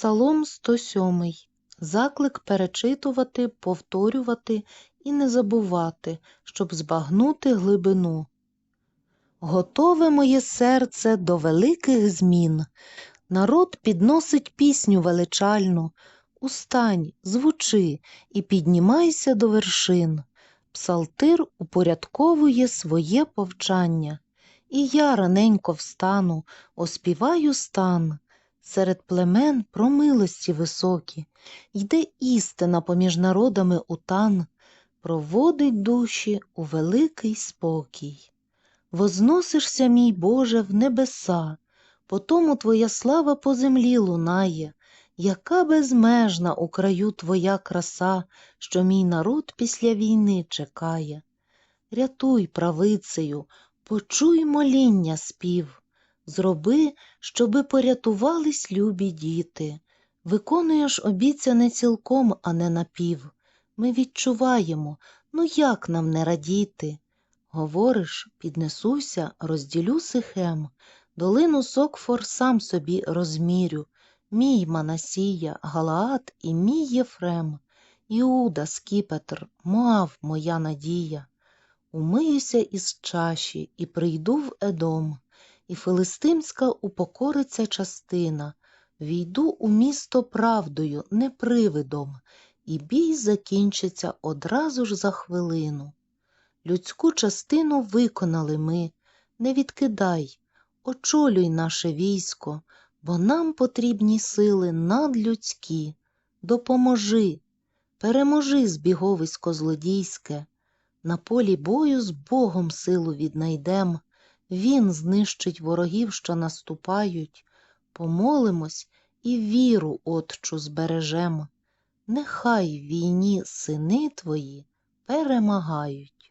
Псалом 107. Заклик перечитувати, повторювати і не забувати, щоб збагнути глибину. Готове моє серце до великих змін. Народ підносить пісню величальну. Устань, звучи і піднімайся до вершин. Псалтир упорядковує своє повчання. І я раненько встану, оспіваю стан. Серед племен про милості високі, йде істина поміж народами у тан, проводить душі у великий спокій. Возносишся, мій Боже, в небеса, потому твоя слава по землі лунає, яка безмежна у краю твоя краса, що мій народ після війни чекає. Рятуй, правицею, почуй моління спів, зроби, щоби порятувались любі діти. Виконуєш обіцяне цілком, а не напів. Ми відчуваємо, ну як нам не радіти? Говориш, піднесуся, розділю сихем, долину Сокфор сам собі розмірю, мій Манасія, Галаат і мій Єфрем, Іуда, Скіпетр, Моав, моя надія. Умиюся із чаші і прийду в Едом, і филистимська упокориться частина, війду у місто правдою, не привидом, і бій закінчиться одразу ж за хвилину. Людську частину виконали ми, не відкидай, очолюй наше військо, бо нам потрібні сили надлюдські. Допоможи, переможи збіговисько злодійське, на полі бою з Богом силу віднайдем, Він знищить ворогів, що наступають, помолимось і віру отчу збережем. Нехай війні сини твої перемагають.